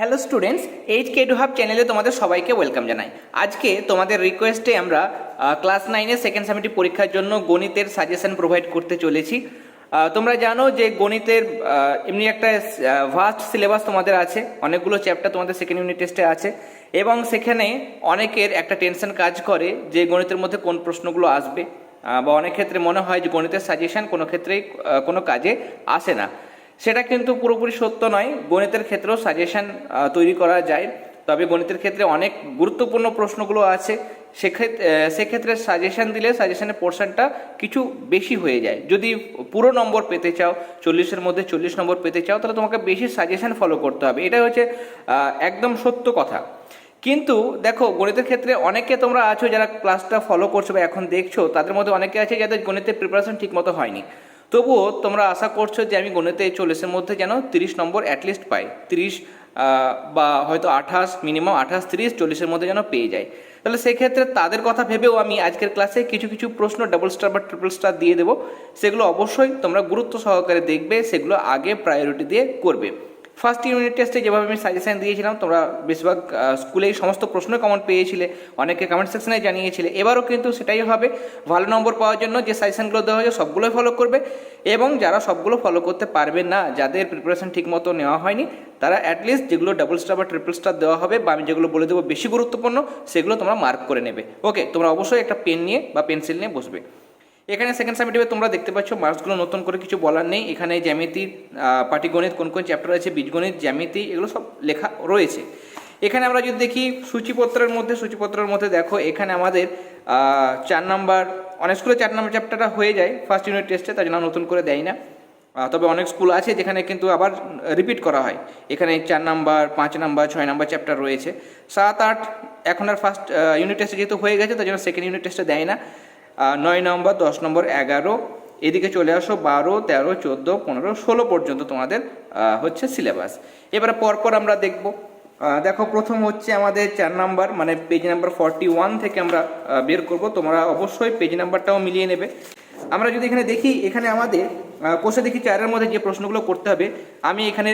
Hello students H K two hub চ্যানেলে তোমাদের সবাইকে ওয়েলকাম জানাই। আজকে তোমাদের রিকোয়েস্টে আমরা ক্লাস নাইনের সেকেন্ড সেমিস্টার পরীক্ষার জন্য গণিতের সাজেশন প্রোভাইড করতে চলেছি। তোমরা জানো যে গণিতের এমনি একটা ভাস্ট সিলেবাস তোমাদের আছে, অনেকগুলো চ্যাপ্টার তোমাদের সেকেন্ড ইউনিট টেস্টে আছে। এবং সেখানে অনেকের একটা টেনশন কাজ করে যে গণিতের মধ্যে কোন প্রশ্নগুলো আসবে। বা অনেক ক্ষেত্রে মনে হয় যে গণিতের সাজেশন কোনো ক্ষেত্রেই কোনো কাজে আসে না। সেটা কিন্তু পুরোপুরি সত্য নয়। গণিতের ক্ষেত্রেও সাজেশন তৈরি করা যায়। তবে গণিতের ক্ষেত্রে অনেক গুরুত্বপূর্ণ প্রশ্নগুলো আছে। সেক্ষেত্রে সেক্ষেত্রে সাজেশন দিলে সাজেশনের পোর্শনটা কিছু বেশি হয়ে যায়। যদি পুরো নম্বর পেতে চাও, চল্লিশের মধ্যে চল্লিশ নম্বর পেতে চাও, তাহলে তোমাকে বেশি সাজেশন ফলো করতে হবে। এটা হচ্ছে একদম সত্য কথা। কিন্তু দেখো, গণিতের ক্ষেত্রে অনেকে তোমরা আছো যারা ক্লাসটা ফলো করছ বা এখন দেখছ, তাদের মধ্যে অনেকে আছে যাদের গণিতের প্রিপারেশন ঠিকমতো হয়নি। তবুও তোমরা আশা করছ যে আমি গণিতে চল্লিশের মধ্যে যেন তিরিশ নম্বর অ্যাটলিস্ট পাই। তিরিশ বা হয়তো আঠাশ মিনিমাম আঠাশ, তিরিশ, চল্লিশের মধ্যে যেন পেয়ে যায় তাহলে সেক্ষেত্রে তাদের কথা ভেবেও আমি আজকের ক্লাসে কিছু কিছু প্রশ্ন ডাবল স্টার বা ট্রিপল স্টার দিয়ে দেবো। সেগুলো অবশ্যই তোমরা গুরুত্ব সহকারে দেখবে, সেগুলো আগে প্রায়োরিটি দিয়ে করবে। ফার্স্ট ইউনিট টেস্টে যেভাবে আমি সাজেশন দিয়েছিলাম, তোমরা বেশিরভাগ স্কুলে এই সমস্ত প্রশ্ন কমন পেয়েছিলে, অনেকে কমেন্ট সেকশনে জানিয়েছিলে। এবারও কিন্তু সেটাই হবে। ভালো নম্বর পাওয়ার জন্য যে সাজেশনগুলো দেওয়া হয়েছে, সবগুলোই ফলো করবে। এবং যারা সবগুলো ফলো করতে পারবে না, যাদের প্রিপারেশন ঠিকমতো নেওয়া হয়নি, তারা অ্যাটলিস্ট যেগুলো ডাবল স্টার বা ট্রিপল স্টার দেওয়া হবে বা আমি যেগুলো বলে দেবো বেশি গুরুত্বপূর্ণ, সেগুলো তোমরা মার্ক করে নেবে। ওকে তোমরা অবশ্যই একটা পেন নিয়ে বা পেন্সিল নিয়ে বসবে। এখানে সেকেন্ড সামিটিভে তোমরা দেখতে পাচ্ছ মার্কসগুলো নতুন করে কিছু বলার নেই। এখানে জ্যামিতি পাটিগণিত, কোন কোন চ্যাপ্টার আছে, বীজগণিত, জ্যামিতি, এগুলো সব লেখা রয়েছে। এখানে আমরা যদি দেখি সূচিপত্রের মধ্যে সূচিপত্রের মধ্যে দেখো, এখানে আমাদের চার নাম্বার, অনেক স্কুলে চার নাম্বার চ্যাপ্টারটা হয়ে যায় ফার্স্ট ইউনিট টেস্টে তার জন্য নতুন করে দেয় না। তবে অনেক স্কুল আছে যেখানে কিন্তু আবার রিপিট করা হয়। এখানে চার নাম্বার, পাঁচ নাম্বার, ছয় নাম্বার চ্যাপ্টার রয়েছে। সাত, আট, এখন আর ফার্স্ট ইউনিট টেস্টে যেহেতু হয়ে গেছে, তার জন্য সেকেন্ড ইউনিট টেস্টে দেয় না। নয় নম্বর, দশ নম্বর, এগারো। এদিকে চলে আসো, বারো, তেরো, চোদ্দ, পনেরো, ষোলো পর্যন্ত তোমাদের হচ্ছে সিলেবাস এবারে পরপর আমরা দেখব। দেখো, প্রথম হচ্ছে আমাদের চার নাম্বার মানে পেজ নাম্বার ফর্টি ওয়ান থেকে আমরা বের করব। তোমরা অবশ্যই পেজ নাম্বারটাও মিলিয়ে নেবে। আমরা যদি এখানে দেখি, এখানে আমাদের কোষে দেখি চারের মধ্যে যে প্রশ্নগুলো করতে হবে, আমি এখানে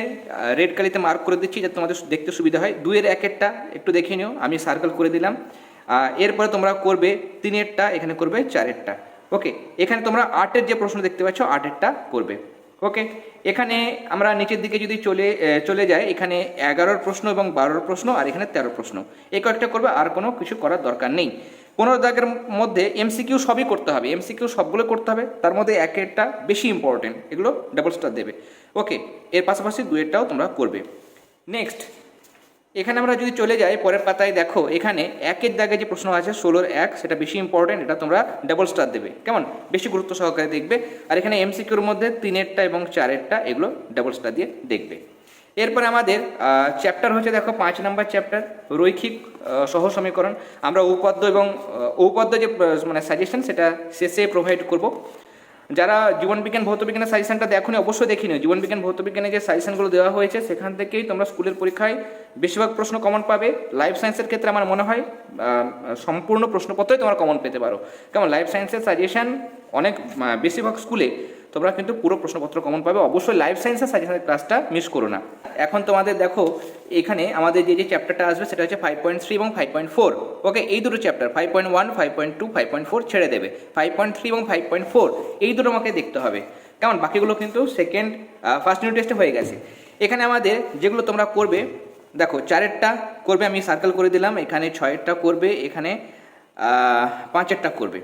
রেড কালিতে মার্ক করে দিচ্ছি, যাতে তোমাদের দেখতে সুবিধা হয়। দুইয়ের একেরটা একটু দেখে নিও। আমি সার্কেল করে দিলাম। এরপরে তোমরা করবে তিনেরটা, এখানে করবে চারেরটা। ওকে এখানে তোমরা আটের যে প্রশ্ন দেখতে পাচ্ছ, আটেরটা করবে। ওকে এখানে আমরা নিচের দিকে যদি চলে চলে যাই, এখানে এগারোর প্রশ্ন এবং বারোর প্রশ্ন আর এখানে তেরোর প্রশ্ন। এই কয়েকটা করবে, আর কোনো কিছু করার দরকার নেই। পনেরো দাগের মধ্যে এমসিকিউ সবই করতে হবে। এমসিকিউ সবগুলো করতে হবে। তার মধ্যে একেরটা বেশি ইম্পর্টেন্ট এগুলো ডাবল স্টার দেবে। ওকে এর পাশাপাশি দুয়েরটাও তোমরা করবে। নেক্সট এখানে আমরা যদি চলে যাই, পরের পাতায় দেখো, এখানে একের দাগে যে প্রশ্ন আছে, ষোলোর এক, সেটা বেশি ইম্পর্টেন্ট এটা তোমরা ডাবল স্টার দেবে। কেমন? বেশি গুরুত্ব সহকারে দেখবে। আর এখানে এমসিকিউর মধ্যে তিনেরটা এবং চারেরটা, এগুলো ডাবল স্টার দিয়ে দেখবে। এরপরে আমাদের চ্যাপ্টার হচ্ছে দেখো, পাঁচ নাম্বার চ্যাপ্টার রৈখিক সহ সমীকরণ। আমরা উপপাদ্য এবং উপপাদ্য যে মানে সাজেশন সেটা শেষে প্রোভাইড করব। যারা জীবনবিজ্ঞান ভৌতবিজ্ঞানের সাজেশনটা দেখোনি অবশ্যই দেখিনি জীবনবিজ্ঞান ভৌতবিজ্ঞানে যে সাজেশনগুলো দেওয়া হয়েছে, সেখান থেকেই তোমরা স্কুলের পরীক্ষায় বেশিরভাগ প্রশ্ন কমন পাবে। লাইফ সায়েন্সের ক্ষেত্রে আমার মনে হয় সম্পূর্ণ প্রশ্নপত্রই তোমরা কমন পেতে পারো। কেমন? লাইফ সায়েন্সের সাজেশন অনেক বেশিরভাগ স্কুলে তোমরা কিন্তু পুরো প্রশ্নপত্র কমন পাবে। অবশ্যই লাইফ সায়েন্সের সাজেশনের ক্লাসটা মিস করো না। এখন তোমাদের দেখো, এখানে আমাদের যে যে চ্যাপ্টারটা আসবে সেটা হচ্ছে ফাইভ পয়েন্ট থ্রি এবং ফাইভ পয়েন্ট ফোর ওকে এই দুটো chapter five point one five point two five point four ছেড়ে দেবে। ফাইভ পয়েন্ট থ্রি এবং ফাইভ পয়েন্ট ফোর এই দুটো আমাকে দেখতে হবে। কেমন? বাকিগুলো কিন্তু সেকেন্ড ফার্স্ট ইউনিট টেস্টে হয়ে গেছে। এখানে আমাদের যেগুলো তোমরা করবে, দেখো, চারেরটা করবে, আমি সার্কেল করে দিলাম। এখানে ছয়েরটা করবে, এখানে পাঁচেরটা করবে।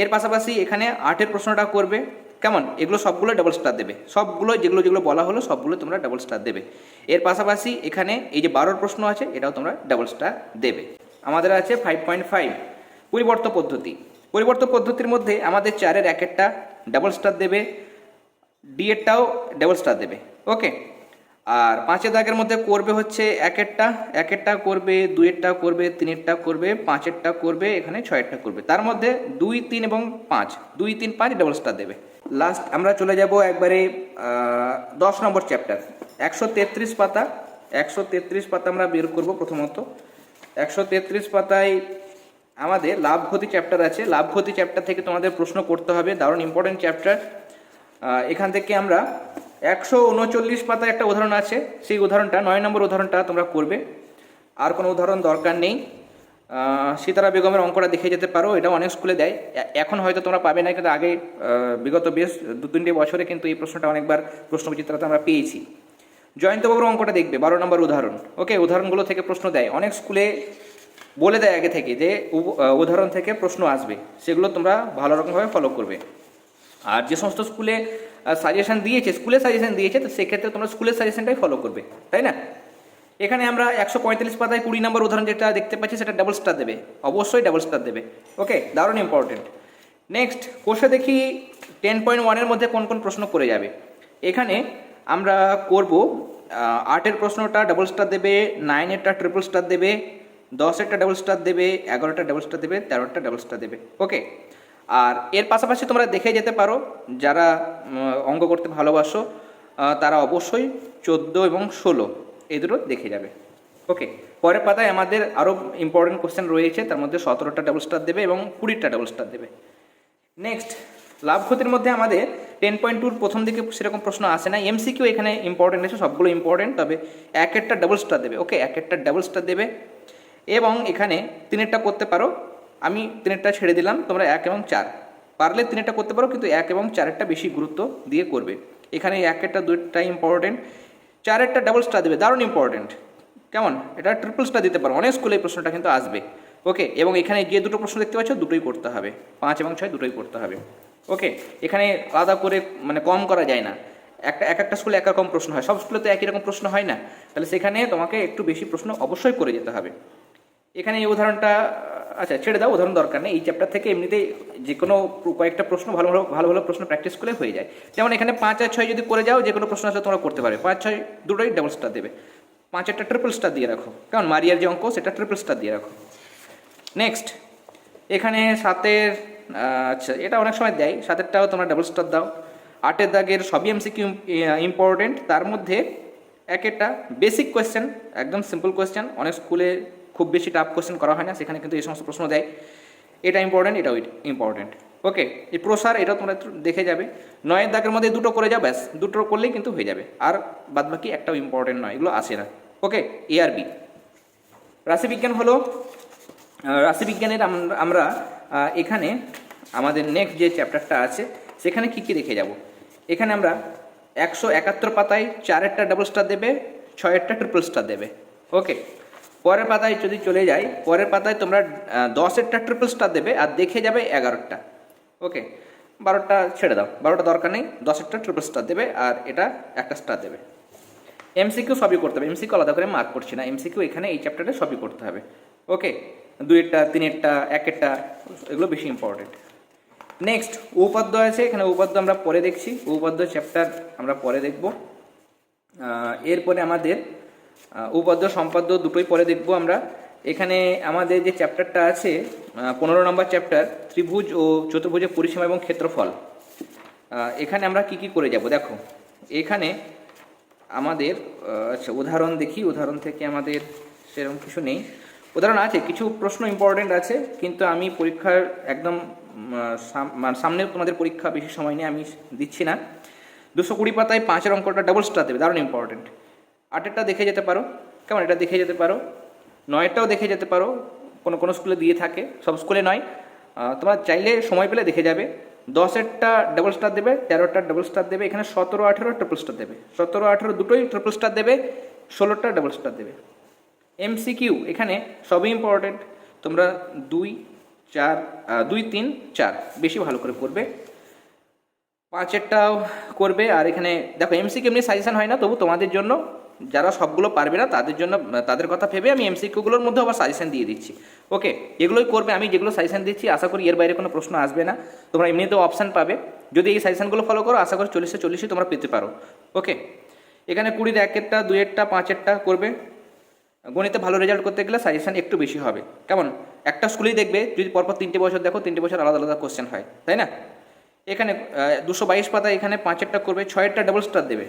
এর পাশাপাশি এখানে আটের প্রশ্নটা করবে। কেমন? এগুলো সবগুলো ডাবল স্টার দেবে। সবগুলো যেগুলো যেগুলো বলা হলো, সবগুলো তোমরা ডাবল স্টার দেবে। এর পাশাপাশি এখানে এই যে বারোর প্রশ্ন আছে, এটাও তোমরা ডাবল স্টার দেবে। আমাদের আছে ফাইভ পয়েন্ট ফাইভ পরিবর্ত পদ্ধতি। পরিবর্ত পদ্ধতির মধ্যে আমাদের চারের এক একটা ডাবল স্টার দেবে ডি এরটাও ডাবল স্টার দেবে। ওকে আর পাঁচের দাগের মধ্যে করবে হচ্ছে একেরটা। একেরটা করবে, দুইয়েরটা করবে, তিনেরটা করবে, পাঁচেরটা করবে, এখানে ছয়েরটা করবে। তার মধ্যে দুই, তিন এবং পাঁচ। দুই, তিন পাঁচ ডাবল স্টার দেবে। লাস্ট আমরা চলে যাব একবারে দশ নম্বর চ্যাপ্টার একশো তেত্রিশ পাতা, একশো তেত্রিশ পাতা আমরা বের করব প্রথমত। একশো তেত্রিশ পাতায় আমাদের লাভ ক্ষতি চ্যাপ্টার আছে। লাভ ক্ষতি চ্যাপ্টার থেকে তোমাদের প্রশ্ন করতে হবে। দারুণ ইম্পর্টেন্ট চ্যাপ্টার এখান থেকে আমরা একশো উনচল্লিশ পাতায় একটা উদাহরণ আছে। সেই উদাহরণটা, নয় নম্বর উদাহরণটা তোমরা করবে। আর কোনো উদাহরণ দরকার নেই। সীতারা বেগমের অঙ্কটা দেখে যেতে পারো এটা অনেক স্কুলে দেয়। এখন হয়তো তোমরা পাবে না, কিন্তু আগে বিগত বেশ দু, তিনটে বছরে কিন্তু এই প্রশ্নটা অনেকবার প্রশ্নবিচিত্রাতে আমরা পেয়েছি। জয়ন্তবাবুর অঙ্কটা দেখবে, বারো নম্বর উদাহরণ, ওকে? উদাহরণগুলো থেকে প্রশ্ন দেয়। অনেক স্কুলে বলে দেয় আগে থেকে যে উদাহরণ থেকে প্রশ্ন আসবে, সেগুলো তোমরা ভালো রকমভাবে ফলো করবে। আর যে সমস্ত স্কুলে সাজেশন দিয়েছে স্কুলে সাজেশন দিয়েছে, তো সেক্ষেত্রে তোমরা স্কুলের সাজেশনটাই ফলো করবে, তাই না? এখানে আমরা একশো পঁয়তাল্লিশ পাতায় কুড়ি নম্বর উদাহরণ যেটা দেখতে পাচ্ছি, সেটা ডাবল স্টার দেবে। অবশ্যই ডাবল স্টার দেবে। ওকে দারুণ ইম্পর্টেন্ট নেক্সট কোর্সে দেখি টেন পয়েন্ট ওয়ানের মধ্যে কোন কোন প্রশ্ন করে যাবে। এখানে আমরা করব আটের প্রশ্নটা ডাবল স্টার দেবে নাইনেরটা ট্রিপল স্টার দেবে দশেরটা ডাবল স্টার দেবে, এগারোটা ডাবল স্টার দেবে, তেরোটা ডাবল স্টার দেবে। ওকে আর এর পাশাপাশি তোমরা দেখে যেতে পারো, যারা অঙ্ক করতে ভালোবাসো তারা অবশ্যই চোদ্দ এবং ষোলো। এই দুটো দেখে যাবে। ওকে পরের পাতায় আমাদের আরও ইম্পর্টেন্ট কোশ্চেন রয়েছে, তার মধ্যে সতেরোটা ডাবল স্টার দেবে এবং কুড়িটা ডাবল স্টার দেবে। নেক্সট লাভ ক্ষতির মধ্যে আমাদের টেন পয়েন্ট টুর প্রথম দিকে সেরকম প্রশ্ন আসে না। এমসিকিউ এখানে ইম্পর্টেন্ট আছে, সবগুলো ইম্পর্টেন্ট তবে এক একটা ডাবল স্টার দেবে। ওকে এক একটা ডাবল স্টার দেবে এবং এখানে তিনেরটা করতে পারো। আমি তিনেরটা ছেড়ে দিলাম, তোমরা এক এবং চার। পারলে তিনেরটা করতে পারো, কিন্তু এক এবং চারেরটা বেশি গুরুত্ব দিয়ে করবে। এখানে এক একটা দুইটা ইম্পর্টেন্ট চারেরটা ডাবল স্টার দেবে, দারুণ ইম্পর্টেন্ট কেমন? এটা ট্রিপল স্টার দিতে পারো। অনেক স্কুলে এই প্রশ্নটা কিন্তু আসবে। ওকে এবং এখানে যে দুটো প্রশ্ন দেখতে পাচ্ছ, দুটোই করতে হবে। পাঁচ এবং ছয় দুটোই করতে হবে। ওকে এখানে আলাদা করে মানে কম করা যায় না। একটা, এক একটা স্কুলে এক রকম প্রশ্ন হয়। সব স্কুলে তো একই রকম প্রশ্ন হয় না। তাহলে সেখানে তোমাকে একটু বেশি প্রশ্ন অবশ্যই করে যেতে হবে। এখানে এই উদাহরণটা আচ্ছা ছেড়ে দাও, উদাহরণ দরকার নেই। এই চ্যাপ্টার থেকে এমনিতেই যে কোনো কয়েকটা প্রশ্ন ভালো ভালো ভালো ভালো প্রশ্ন প্র্যাকটিস করলে হয়ে যায়। যেমন এখানে পাঁচ আর ছয় যদি করে যাও যে কোনো প্রশ্ন আসলে তোমরা করতে পারবে। পাঁচ, ছয় দুটোই ডাবল স্টার দেবে। পাঁচ একটা ট্রিপল স্টার দিয়ে রাখো। কারণ মারিয়ার যে অঙ্ক, সেটা ট্রিপল স্টার দিয়ে রাখো। নেক্সট এখানে সাতের আচ্ছা এটা অনেক সময় দেয়। সাতেরটাও তোমরা ডাবল স্টার দাও। আটের দাগের সবই এমসিকিউ ইম্পর্টেন্ট তার মধ্যে এক একটা বেসিক কোয়েশ্চেন একদম সিম্পল কোয়েশ্চেন অনেক স্কুলে খুব বেশি টাফ কোয়েশ্চেন করা হয় না, সেখানে কিন্তু এই সমস্ত প্রশ্ন দেয়। এটা ইম্পর্টেন্ট এটাও ইম্পর্টেন্ট ওকে এই প্রসার এটা তোমরা দেখে যাবে। নয়ের দাগের মধ্যে দুটো করে যাও ব্যাস, দুটো করলেই কিন্তু হয়ে যাবে। আর বাদবাকি একটাও ইম্পর্টেন্ট নয়, এগুলো আসে না। ওকে এআরবি রাশিবিজ্ঞান হলো রাশিবিজ্ঞানের আমরা এখানে আমাদের নেক্সট যে চ্যাপ্টারটা আছে, সেখানে কী কী দেখে যাব? এখানে আমরা একশো একাত্তর পাতায় চারেরটা ডাবল স্টার দেবে, ছয়েরটা ট্রিপল স্টার দেবে। ওকে পরের পাতায় যদি চলে যাই, পরের পাতায় তোমরা দশেরটা ট্রিপল স্টার দেবে আর দেখে যাবে এগারোটা ওকে বারোটা ছেড়ে দাও। বারোটা দরকার নেই। দশেরটা ট্রিপল স্টার দেবে আর এটা একটা স্টার দেবে। এমসিকিউ সবই করতে হবে। এমসিকিউ আলাদা করে মার্ক করছি না। এমসিকিউ এখানে এই চ্যাপ্টারে সবই করতে হবে। ওকে দুইয়েরটা, তিনেরটা, একেরটা, এগুলো বেশি ইম্পর্টেন্ট নেক্সট উপাদ্য আছে। এখানে উপাদ্য আমরা পরে দেখছি। উপাদ্য চ্যাপ্টার আমরা পরে দেখব। এরপরে আমাদের আহ, উপাদ্য সম্পাদ্য দুটোই পরে দেখব আমরা। এখানে আমাদের যে চ্যাপ্টারটা আছে পনেরো নম্বর চ্যাপ্টার ত্রিভুজ ও চতুর্ভুজের পরিসীমা এবং ক্ষেত্রফল। এখানে আমরা কি কি করে যাব? দেখো এখানে আমাদের আচ্ছা উদাহরণ দেখি। উদাহরণ থেকে আমাদের সেরকম কিছু নেই। উদাহরণ আছে কিছু প্রশ্ন ইম্পর্টেন্ট আছে কিন্তু আমি পরীক্ষার একদম মানে সামনে তোমাদের পরীক্ষা বেশি সময় নিয়ে আমি দিচ্ছি না। দুশো কুড়ি পাতায় পাঁচের অঙ্কটা ডাবল স্টার দেবে দারুণ ইম্পর্টেন্ট আটেরটা দেখে যেতে পারো। কেমন? এটা দেখে যেতে পারো। নয়টাও দেখে যেতে পারো। কোনো কোনো স্কুলে দিয়ে থাকে। সব স্কুলে নয়। তোমরা চাইলে সময় পেলে দেখে যাবে। দশেরটা ডাবল স্টার দেবে, তেরোটা ডাবল স্টার দেবে, এখানে সতেরো, আঠেরো ট্রিপল স্টার দেবে। সতেরো, আঠেরো দুটোই ট্রিপল স্টার দেবে, ষোলোটা ডাবল স্টার দেবে। এমসিকিউ এখানে সবই ইম্পর্টেন্ট তোমরা দুই, চার দুই, তিন, চার, বেশি ভালো করে করবে। পাঁচেরটাও করবে। আর এখানে, দেখো এমসিকিউ এমনি সাজেশান হয় না, তবু তোমাদের জন্য যারা সবগুলো পারবে না, তাদের জন্য, তাদের কথা ভেবে আমি এমসিকিউগুলোর মধ্যে আবার সাজেশন দিয়ে দিচ্ছি। ওকে এগুলোই করবে, আমি যেগুলো সাজেশন দিচ্ছি, আশা করি এর বাইরে কোনো প্রশ্ন আসবে না। তোমরা এমনিতেও অপশান পাবে। যদি এই সাজেশনগুলো ফলো করো, আশা করি চল্লিশে চল্লিশই তোমরা পেতে পারো। ওকে এখানে কুড়ির এক একটা একেরটা, দুইয়েরটা, পাঁচেরটা করবে। গণিতে ভালো রেজাল্ট করতে গেলে সাজেশন একটু বেশি হবে। কেমন? একটা স্কুলেই দেখবে, যদি পরপর তিনটে বছর দেখো, তিনটে বছর আলাদা আলাদা কোশ্চেন হয়। তাই না? এখানে দুশো বাইশ পাতা এখানে পাঁচেরটা করবে, ছয়েরটা ডাবল স্টার দেবে।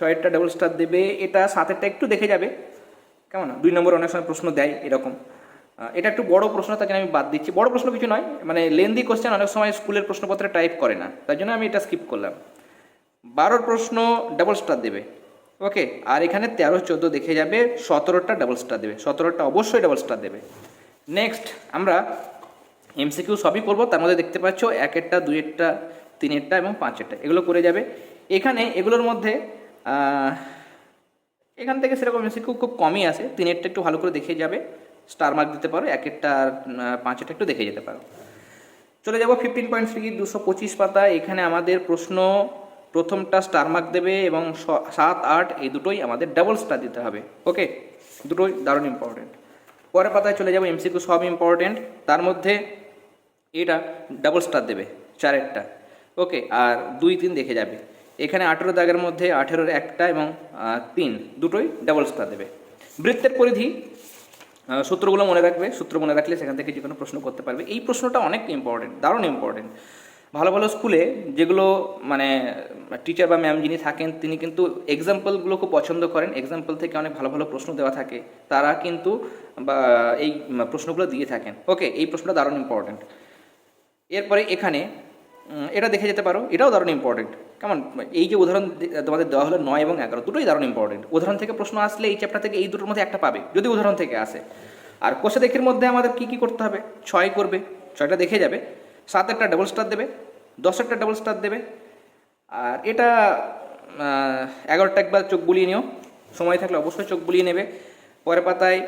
ছয়েরটা ডাবল স্টার দেবে, এটা সাতেরটা একটু দেখে যাবে। কেমন? দুই নম্বর অনেক সময় প্রশ্ন দেয় এরকম। এটা একটু বড় প্রশ্ন তাকে আমি বাদ দিচ্ছি। বড় প্রশ্ন কিছু নয় মানে লেন্দি কোশ্চেন অনেক সময় স্কুলের প্রশ্নপত্রে টাইপ করে না, তার জন্য আমি এটা স্কিপ করলাম। বারোর প্রশ্ন ডাবল স্টার দেবে। ওকে আর এখানে তেরো, চোদ্দ দেখে যাবে, সতেরোটা ডাবল স্টার দেবে। সতেরোটা অবশ্যই ডাবল স্টার দেবে। নেক্সট আমরা এমসিকিউ সবই করব, তার মধ্যে দেখতে পাচ্ছ একেরটা, দুইয়েরটা, তিনেরটা এবং পাঁচেরটা, এগুলো করে যাবে। এখানে এগুলোর মধ্যে এখান থেকে সেরকম এমসিকিউ খুব কমই আসে। তিনেরটা একটু ভালো করে দেখে যাবে। স্টার মার্ক দিতে পারো একেরটা আর আহ, পাঁচেরটা একটু দেখে যেতে পারো। চলে যাব ফিফটিন পয়েন্ট থ্রি দুশো পঁচিশ পাতা। এখানে আমাদের প্রশ্ন প্রথমটা স্টার মার্ক দেবে এবং সাত আট এই দুটোই আমাদের ডাবল স্টার দিতে হবে। ওকে দুটোই দারুণ ইম্পর্টেন্ট পরের পাতায় চলে যাব এমসিকিউ সব ইম্পর্টেন্ট তার মধ্যে এটা ডাবল স্টার দেবে চারেরটা। ওকে আর দুই তিন দেখে যাবে। এখানে আঠেরো দাগের মধ্যে আঠেরোর একটা এবং তিন, দুটোই ডাবল স্টার দেবে। বৃত্তের পরিধি সূত্রগুলো মনে রাখবে, সূত্র মনে রাখলে সেখান থেকে যে কোনো প্রশ্ন করতে পারবে। এই প্রশ্নটা অনেক ইম্পর্টেন্ট দারুণ ইম্পর্টেন্ট ভালো ভালো স্কুলে যেগুলো মানে টিচার বা ম্যাম যিনি থাকেন, তিনি কিন্তু এক্সাম্পলগুলো খুব পছন্দ করেন। এক্সাম্পল থেকে অনেক ভালো ভালো প্রশ্ন দেওয়া থাকে। তারা কিন্তু, বা, এই প্রশ্নগুলো দিয়ে থাকেন। ওকে এই প্রশ্নটা দারুণ ইম্পর্টেন্ট এরপরে এখানে এটা দেখে যেতে পারো, এটাও দারুণ ইম্পর্টেন্ট কেমন? এই যে উদাহরণ তোমাদের দেওয়া হলো নয় এবং এগারো, দুটোই দারুণ ইম্পর্টেন্ট উদাহরণ থেকে প্রশ্ন আসলে এই চ্যাপ্টার থেকে এই দুটোর মধ্যে একটা পাবে, যদি উদাহরণ থেকে আসে। আর কোষে দেখের মধ্যে আমাদের কি কি করতে হবে? ছয় করবে, ছয়টা দেখে যাবে সাতেরটা ডাবল স্টার দেবে দশেরটা ডাবল স্টার দেবে, আর এটা এগারোটা একবার চোখ বুলিয়ে নিও। সময় থাকলে অবশ্যই চোখ বুলিয়ে নেবে। পরের পাতায়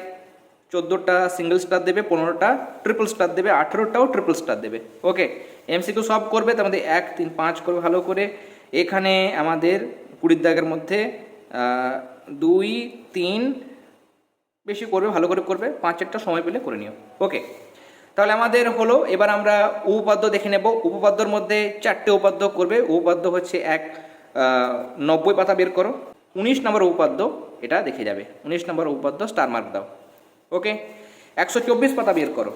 চোদ্দোটা সিঙ্গেল স্টার দেবে, পনেরোটা ট্রিপল স্টার দেবে, আঠেরোটাও ট্রিপল স্টার দেবে। ওকে এমসিকিউ সব করবে, তার মধ্যে এক, তিন, পাঁচ করবে ভালো করে। এখানে আমাদের কুড়ির দাগের মধ্যে দুই, তিন বেশি করবে, ভালো করে করবে। পাঁচেরটা সময় পেলে করে নিও। ওকে তাহলে আমাদের হলো, এবার আমরা উপপাদ্য দেখে নেব। উপপাদ্যর মধ্যে চারটে উপাদ্য করবে। উপপাদ্য হচ্ছে এক নব্বই পাতা বের করো। উনিশ নম্বর উপপাদ্য, এটা দেখে যাবে। উনিশ নম্বর উপপাদ্য স্টার মার্ক দাও। ওকে? একশো চব্বিশ পাতা বের করো।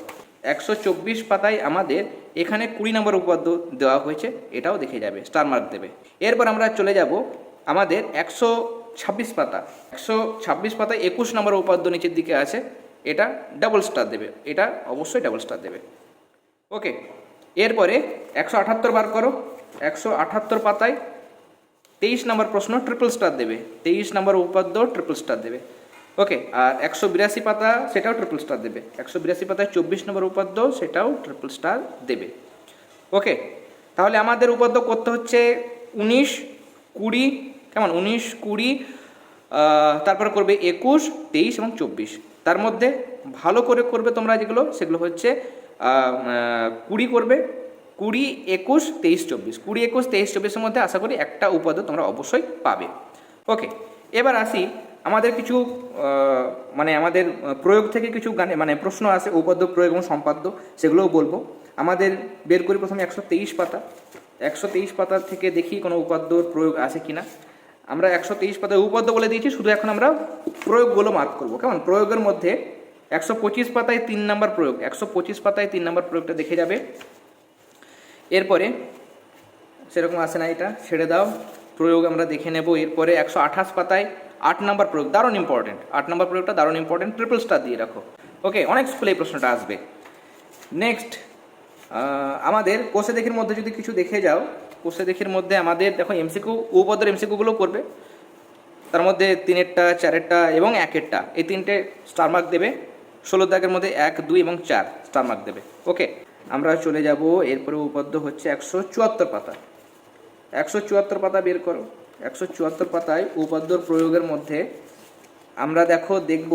একশো চব্বিশ পাতায় আমাদের এখানে কুড়ি নম্বর উপপাদ্য দেওয়া হয়েছে, এটাও দেখে যাবে স্টার মার্ক দেবে। এরপর আমরা চলে যাব আমাদের একশো ছাব্বিশ পাতা। একশো ছাব্বিশ পাতায় একুশ নম্বর উপাদ্য নিচের দিকে আছে, এটা ডাবল স্টার দেবে, এটা অবশ্যই ডাবল স্টার দেবে। ওকে? এরপরে একশো আঠাত্তর বার করো, একশো আঠাত্তর পাতায় তেইশ নম্বর প্রশ্ন ট্রিপল স্টার দেবে, তেইশ নম্বর উপাদ্য ট্রিপল স্টার দেবে। ওকে আর একশো বিরাশি পাতা সেটাও ট্রিপল স্টার দেবে। একশো বিরাশি পাতায় চব্বিশ নম্বর উপাদ্য সেটাও ট্রিপল স্টার দেবে। ওকে তাহলে আমাদের উপাদ্য করতে হচ্ছে উনিশ কুড়ি, কেমন? উনিশ কুড়ি তারপর করবে একুশ, তেইশ এবং চব্বিশ। তার মধ্যে ভালো করে করবে তোমরা যেগুলো, সেগুলো হচ্ছে কুড়ি করবে। কুড়ি, একুশ, তেইশ, চব্বিশ। কুড়ি, একুশ, তেইশ, চব্বিশের মধ্যে আশা করি একটা উপাদ্য তোমরা অবশ্যই পাবে। ওকে এবার আসি আমাদের কিছু মানে আমাদের প্রয়োগ থেকে কিছু গানে মানে প্রশ্ন আছে উপাদ্য প্রয়োগ এবং সম্পাদ্য, সেগুলোও বলব। আমাদের বের করি প্রথমে একশো তেইশ পাতা। একশো তেইশ পাতা থেকে দেখি কোনো উপাদ্যর প্রয়োগ আছে কিনা। আমরা একশো তেইশ পাতায় উপাদ্য বলে দিয়েছি, শুধু এখন আমরা প্রয়োগগুলো মার্ক করব। কেমন? প্রয়োগের মধ্যে একশো পঁচিশ পাতায় তিন নাম্বার প্রয়োগ। একশো পঁচিশ পাতায় তিন নাম্বার প্রয়োগটা দেখে যাবে। এরপরে, সেরকম আসে না এটা? ছেড়ে দাও। প্রয়োগ আমরা দেখে নেব। এরপরে একশো আঠাশ পাতায় আট নাম্বার প্রয়োগ, দারুণ ইম্পর্টেন্ট আট নাম্বার প্রয়োগটা দারুণ ইম্পর্টেন্ট ট্রিপল স্টার দিয়ে রাখো। ওকে অনেক স্কুলে এই প্রশ্নটা আসবে। নেক্সট আমাদের কোষে দেখির মধ্যে যদি কিছু দেখে যাও কোষে দেখির মধ্যে আমাদের, দেখো এমসিকিউ উপপদ্যের এমসিকিউগুলো করবে। তার মধ্যে তিনেরটা, চারেরটা এবং একেরটা, এই তিনটে স্টার মার্ক দেবে। ষোলো দাগের মধ্যে এক, দুই এবং চার স্টার মার্ক দেবে। ওকে আমরা চলে যাব, এরপরে উপপাদ্য হচ্ছে একশো চুয়াত্তর পাতা। একশো চুয়াত্তর পাতা বের করো। একশো চুয়াত্তর পাতায় উপপাদ্যর প্রয়োগের মধ্যে আমরা দেখো, দেখব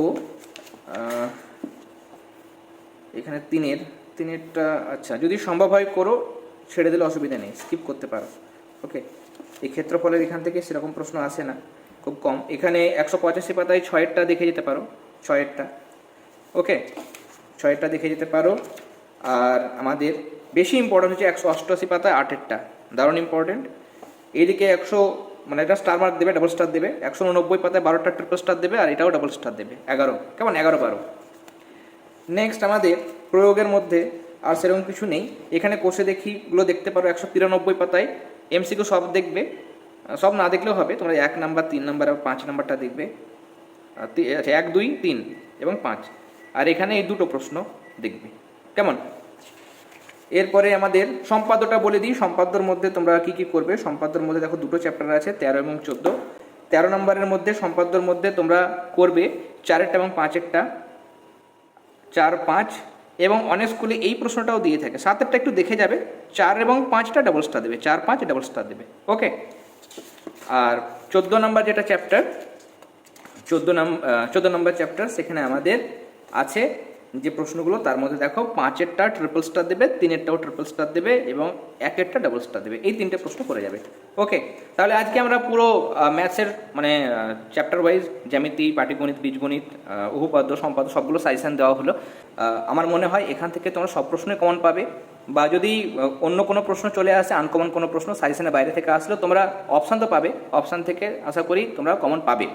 এখানে তিনের, তিনেরটা আচ্ছা যদি সম্ভব হয় করো, ছেড়ে দিলে অসুবিধা নেই স্কিপ করতে পারো ওকে এই ক্ষেত্রফলের এখান থেকে সেরকম প্রশ্ন আসে না, খুব কম। এখানে একশো পঁচাশি পাতায় ছয়েরটা দেখে যেতে পারো, ছয়েরটা ওকে ছয়েরটা দেখে যেতে পারো, আর আমাদের বেশি ইম্পর্টেন্ট হচ্ছে একশো অষ্টআশি পাতায় আটেরটা, দারুণ ইম্পর্টেন্ট এইদিকে একশো মানে এটা স্টার মার্ক দেবে ডাবল স্টার দেবে। একশো উননব্বই পাতায় বারোটা ট্রিপল স্টার দেবে আর এটাও ডাবল স্টার দেবে। এগারো। কেমন? এগারো বারো। নেক্সট আমাদের প্রয়োগের মধ্যে আর সেরকম কিছু নেই। এখানে কোষে দেখিগুলো দেখতে পারো একশো তিরানব্বই পাতায়। এমসিকিউ সব দেখবে। সব না দেখলেও হবে। তোমরা এক নাম্বার তিন নাম্বার আর পাঁচ নাম্বারটা দেখবে। আচ্ছা এক, দুই, তিন এবং পাঁচ। আর এখানে এই দুটো প্রশ্ন দেখবে। কেমন? এরপরে আমাদের সম্পাদ্যটা বলে দিই। সম্পাদ্যর মধ্যে তোমরা কি কি করবে? সম্পাদ্যর মধ্যে দেখো দুটো চ্যাপ্টার আছে, তেরো এবং চোদ্দ। তেরো নম্বরের মধ্যে সম্পাদ্যর মধ্যে তোমরা করবে চারেরটা এবং পাঁচেরটা। চার, পাঁচ এবং অনেক স্কুলে এই প্রশ্নটাও দিয়ে থাকে। সাতেরটা একটু দেখে যাবে। চার এবং পাঁচটা ডাবল স্টার দেবে। চার, পাঁচ ডাবল স্টার দেবে। ওকে আর চোদ্দ নম্বর যেটা চ্যাপ্টার চোদ্দ নাম চোদ্দ নম্বর চ্যাপ্টার সেখানে আমাদের আছে যে প্রশ্নগুলো, তার মধ্যে দেখো পাঁচেরটা ট্রিপল স্টার দেবে, তিনেরটাও ট্রিপল স্টার দেবে এবং একেরটা ডাবল স্টার দেবে। এই তিনটে প্রশ্ন করে যাবে। ওকে তাহলে আজকে আমরা পুরো ম্যাথসের মানে চ্যাপ্টার ওয়াইজ জ্যামিতি, পাটিগণিত, বীজগণিত উপপাদ্য, সম্পাদ্য সবগুলো সাজেশন দেওয়া হলো। আমার মনে হয় এখান থেকে তোমরা সব প্রশ্নই কমন পাবে। বা যদি অন্য কোনো প্রশ্ন চলে আসে আনকমন কোনো প্রশ্ন সাজেশনের বাইরে থেকে আসলেও তোমরা অপশান তো পাবে। অপশান থেকে আশা করি তোমরা কমন পাবে।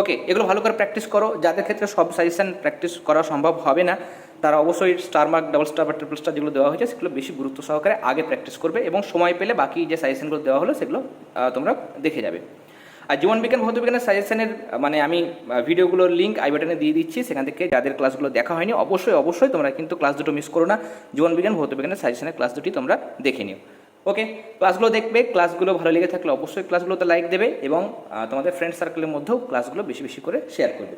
ওকে এগুলো ভালো করে প্র্যাকটিস করো। যাদের ক্ষেত্রে সব সাজেশান প্র্যাকটিস করা সম্ভব হবে না, তারা অবশ্যই স্টার মার্ক ডাবল স্টার বা ট্রিপল স্টার যেগুলো দেওয়া হয়েছে, সেগুলো বেশি গুরুত্ব সহকারে আগে প্র্যাকটিস করবে এবং সময় পেলে বাকি যে সাজেশানগুলো দেওয়া হলো, সেগুলো তোমরা দেখে যাবে। আর জীবন বিজ্ঞান, ভৌত বিজ্ঞানের সাজেশনের মানে আমি ভিডিওগুলোর লিঙ্ক আই বাটনে দিয়ে দিচ্ছি, সেখান থেকে যাদের ক্লাসগুলো দেখা হয়নি, অবশ্যই অবশ্যই তোমরা কিন্তু ক্লাস দুটো মিস করো না। জীবন বিজ্ঞান, ভৌত বিজ্ঞানের সাজেশনের ক্লাস দুটি তোমরা দেখে নিও। ওকে ক্লাসগুলো দেখবে ক্লাসগুলো ভালো লেগে থাকলে অবশ্যই ক্লাসগুলোতে লাইক দেবে এবং তোমাদের ফ্রেন্ড সার্কেলের মধ্যেও ক্লাসগুলো বেশি বেশি করে শেয়ার করবে।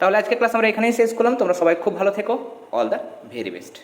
তাহলে আজকে ক্লাস আমরা এখানেই শেষ করলাম, তোমরা সবাই খুব ভালো থেকো অল দ্য ভেরি বেস্ট